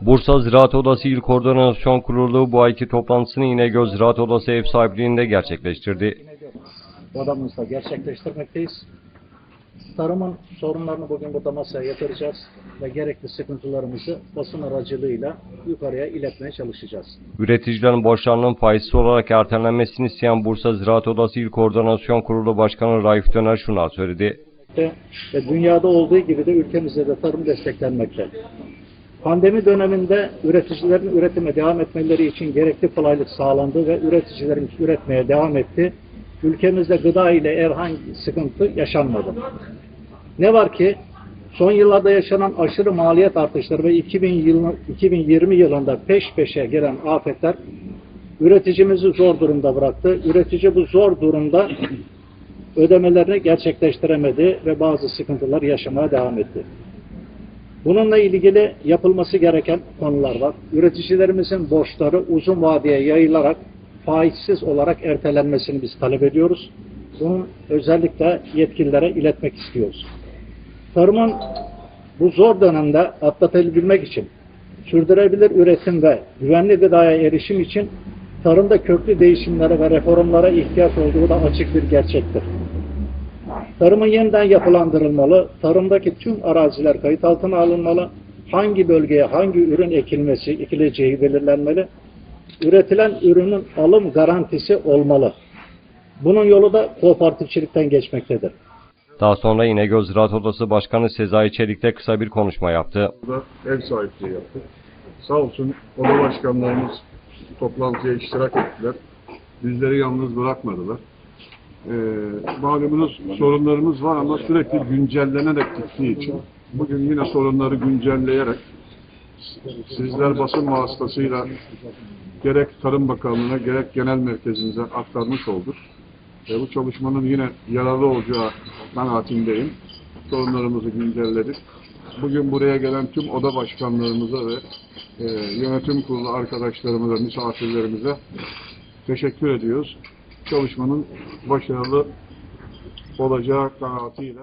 Bursa Ziraat Odası İl Koordinasyon Kurulu bu ayki toplantısını İnegöl Ziraat Odası ev sahipliğinde gerçekleştirdi. odamızda gerçekleştirmekteyiz. Tarımın sorunlarını bugün burada masaya yatıracağız ve gerekli sıkıntılarımızı basın aracılığıyla yukarıya iletmeye çalışacağız. Üreticilerin borçlarının faizsiz olarak ertelenmesini isteyen Bursa Ziraat Odası İl Koordinasyon Kurulu Başkanı Raif Döner şunlar söyledi. Ve dünyada olduğu gibi de ülkemizde de tarım desteklenmekte. Pandemi döneminde üreticilerin üretime devam etmeleri için gerekli kolaylık sağlandı ve üreticilerimiz üretmeye devam etti. Ülkemizde gıda ile herhangi sıkıntı yaşanmadı. Ne var ki son yıllarda yaşanan aşırı maliyet artışları ve 2000 yılı, 2020 yılında peş peşe gelen afetler üreticimizi zor durumda bıraktı. Üretici bu zor durumda ödemelerini gerçekleştiremedi ve bazı sıkıntılar yaşamaya devam etti. Bununla ilgili yapılması gereken konular var. Üreticilerimizin borçları uzun vadeye yayılarak faizsiz olarak ertelenmesini biz talep ediyoruz. Bunu özellikle yetkililere iletmek istiyoruz. Tarımın bu zor dönemde atlatabilmek için sürdürülebilir üretim ve güvenli gıdaya erişim için tarımda köklü değişimlere ve reformlara ihtiyaç olduğu da açık bir gerçektir. Tarımın yeniden yapılandırılmalı, tarımdaki tüm araziler kayıt altına alınmalı, hangi bölgeye hangi ürün ekilmesi, ekileceği belirlenmeli, üretilen ürünün alım garantisi olmalı. Bunun yolu da kooperatifçilikten geçmektedir. Daha sonra İnegöl Ziraat Odası Başkanı Sezai Çelik de kısa bir konuşma yaptı. Burada ev sahipliği yaptık. Sağ olsun oda başkanlarımız toplantıya iştirak ettiler. Bizleri yalnız bırakmadılar. Ee, malumunuz sorunlarımız var ama sürekli güncellenerek gittiği için bugün yine sorunları güncelleyerek sizler basın vasıtasıyla gerek Tarım Bakanlığı'na gerek genel merkezimize aktarmış olduk. Ve bu çalışmanın yine yararlı olacağı kanaatindeyim. Sorunlarımızı güncelledik. Bugün buraya gelen tüm oda başkanlarımıza ve e, yönetim kurulu arkadaşlarımıza, misafirlerimize teşekkür ediyoruz. Çalışmanın başarılı olacağı kanaatiyle.